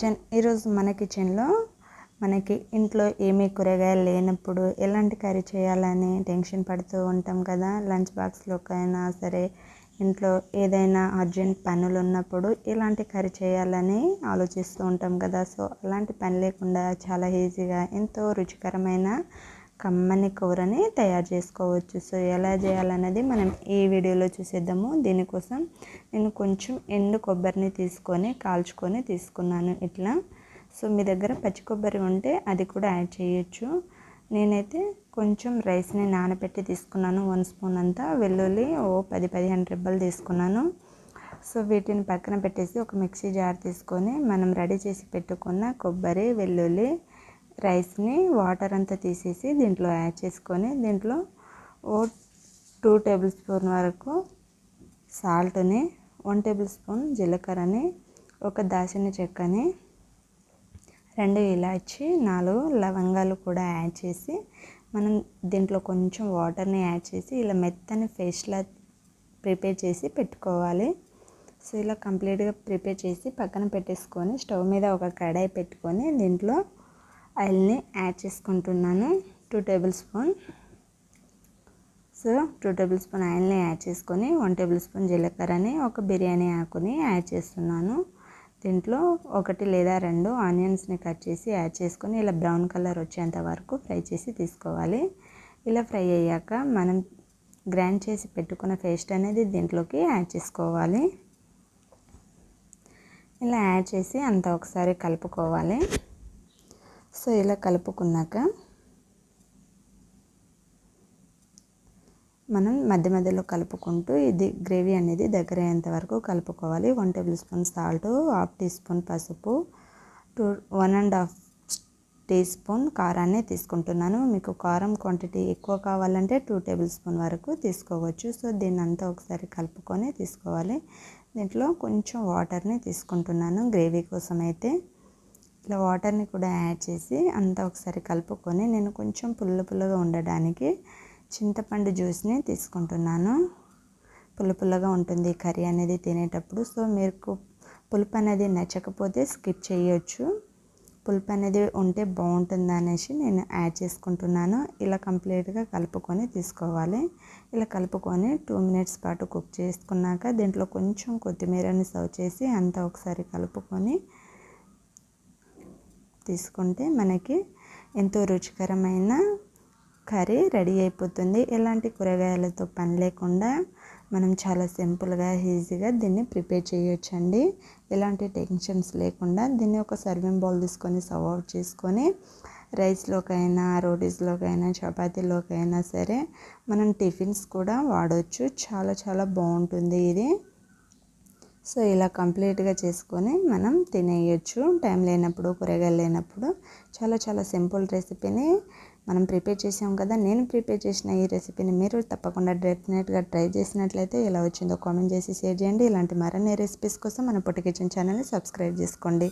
Kitchen ఈరోజు మన కిచెన్లో మనకి ఇంట్లో ఏమీ కూరగాయలు లేనప్పుడు ఎలాంటి కర్రీ చేయాలని టెన్షన్ పడుతూ ఉంటాం కదా? లంచ్ బాక్స్లోకైనా సరే ఇంట్లో ఏదైనా అర్జెంట్ పనులు ఉన్నప్పుడు ఇలాంటి కర్రీ చేయాలని ఆలోచిస్తూ ఉంటాం కదా? సో అలాంటి పని లేకుండా చాలా ఈజీగా ఎంతో రుచికరమైన కమ్మని కూరని తయారు చేసుకోవచ్చు. సో ఎలా చేయాలన్నది మనం ఈ వీడియోలో చూసేద్దాము. దీనికోసం నేను కొంచెం ఎండు కొబ్బరిని తీసుకొని కాల్చుకొని తీసుకున్నాను ఇట్లా. సో మీ దగ్గర పచ్చి కొబ్బరి ఉంటే అది కూడా యాడ్ చేయొచ్చు. నేనైతే కొంచెం రైస్ని నానబెట్టి తీసుకున్నాను. వన్ స్పూన్ అంతా వెల్లుల్లి ఓ పది పదిహేను రెబ్బలు తీసుకున్నాను. సో వీటిని పక్కన పెట్టేసి ఒక మిక్సీ జార్ తీసుకొని మనం రెడీ చేసి పెట్టుకున్న కొబ్బరి వెల్లుల్లి రైస్ని వాటర్ అంతా తీసేసి దీంట్లో యాడ్ చేసుకొని దీంట్లో ఓ టూ టేబుల్ స్పూన్ వరకు సాల్ట్ని వన్ టేబుల్ స్పూన్ జీలకర్రని ఒక దాచిన చెక్కని రెండు ఇలాచి నాలుగు లవంగాలు కూడా యాడ్ చేసి మనం దీంట్లో కొంచెం వాటర్ని యాడ్ చేసి ఇలా మెత్తని ఫేస్లా ప్రిపేర్ చేసి పెట్టుకోవాలి. సో ఇలా కంప్లీట్గా ప్రిపేర్ చేసి పక్కన పెట్టేసుకొని స్టవ్ మీద ఒక కడాయి పెట్టుకొని దీంట్లో ఆయిల్ని యాడ్ చేసుకుంటున్నాను. Two table spoon. So two table spoon ఆయిల్ని యాడ్ చేసుకొని వన్ టేబుల్ స్పూన్ జీలకర్రని ఒక బిర్యానీ ఆకుని యాడ్ చేస్తున్నాను. దీంట్లో ఒకటి లేదా రెండు ఆనియన్స్ని కట్ చేసి యాడ్ చేసుకొని ఇలా బ్రౌన్ కలర్ వచ్చేంత వరకు ఫ్రై చేసి తీసుకోవాలి. ఇలా ఫ్రై అయ్యాక మనం గ్రైండ్ చేసి పెట్టుకున్న పేస్ట్ అనేది దీంట్లోకి యాడ్ చేసుకోవాలి. ఇలా యాడ్ చేసి అంతా ఒకసారి కలుపుకోవాలి. సో ఇలా కలుపుకున్నాక మనం మధ్య మధ్యలో కలుపుకుంటూ ఇది గ్రేవీ అనేది దగ్గర అయ్యేంత వరకు కలుపుకోవాలి. One table spoon salt half tea spoon పసుపు two one and half tea spoon కారాన్ని తీసుకుంటున్నాను. మీకు కారం క్వాంటిటీ ఎక్కువ కావాలంటే టూ టేబుల్ స్పూన్ వరకు తీసుకోవచ్చు. సో దీన్ని అంతా ఒకసారి కలుపుకొని తీసుకోవాలి. దీంట్లో కొంచెం వాటర్ని తీసుకుంటున్నాను గ్రేవీ కోసం అయితే. ఇట్లా వాటర్ని కూడా యాడ్ చేసి అంతా ఒకసారి కలుపుకొని నేను కొంచెం పుల్ల పుల్లగా ఉండడానికి చింతపండు జ్యూస్ని తీసుకుంటున్నాను. పుల్ల పుల్లగా ఉంటుంది కర్రీ అనేది తినేటప్పుడు. సో మీకు పులుపు అనేది నచ్చకపోతే స్కిప్ చేయొచ్చు. పులుపు అనేది ఉంటే బాగుంటుంది అనేసి నేను యాడ్ చేసుకుంటున్నాను. ఇలా కంప్లీట్గా కలుపుకొని తీసుకోవాలి. ఇలా కలుపుకొని టూ మినిట్స్ పాటు కుక్ చేసుకున్నాక దీంట్లో కొంచెం కొత్తిమీరని సర్వ్ చేసి అంతా ఒకసారి కలుపుకొని తీసుకుంటే మనకి ఎంతో రుచికరమైన కర్రీ రెడీ అయిపోతుంది. ఎలాంటి కూరగాయలతో పని లేకుండా మనం చాలా సింపుల్గా ఈజీగా దీన్ని ప్రిపేర్ చేయొచ్చండి. ఎలాంటి టెన్షన్స్ లేకుండా దీన్ని ఒక సర్వింగ్ బౌల్ తీసుకొని సర్వ్ అవుట్ చేసుకొని రైస్లోకైనా రోటీస్లోకైనా చపాతీలోకైనా సరే మనం టిఫిన్స్ కూడా వాడవచ్చు చాలా చాలా బాగుంటుంది ఇది. సో ఇలా కంప్లీట్గా చేసుకొని మనం తినేయచ్చు. టైం లేనప్పుడు కూరగాయలు లేనప్పుడు. చాలా చాలా సింపుల్ రెసిపీని మనం ప్రిపేర్ చేసాం కదా! నేను ప్రిపేర్ చేసిన ఈ రెసిపీని మీరు తప్పకుండా డెఫినెట్గా ట్రై చేసినట్లయితే ఎలా వచ్చిందో కామెంట్ చేసి షేర్ చేయండి. ఇలాంటి మరిన్ని రెసిపీస్ కోసం మన పొట్టి కిచెన్ ఛానల్ని సబ్స్క్రైబ్ చేసుకోండి.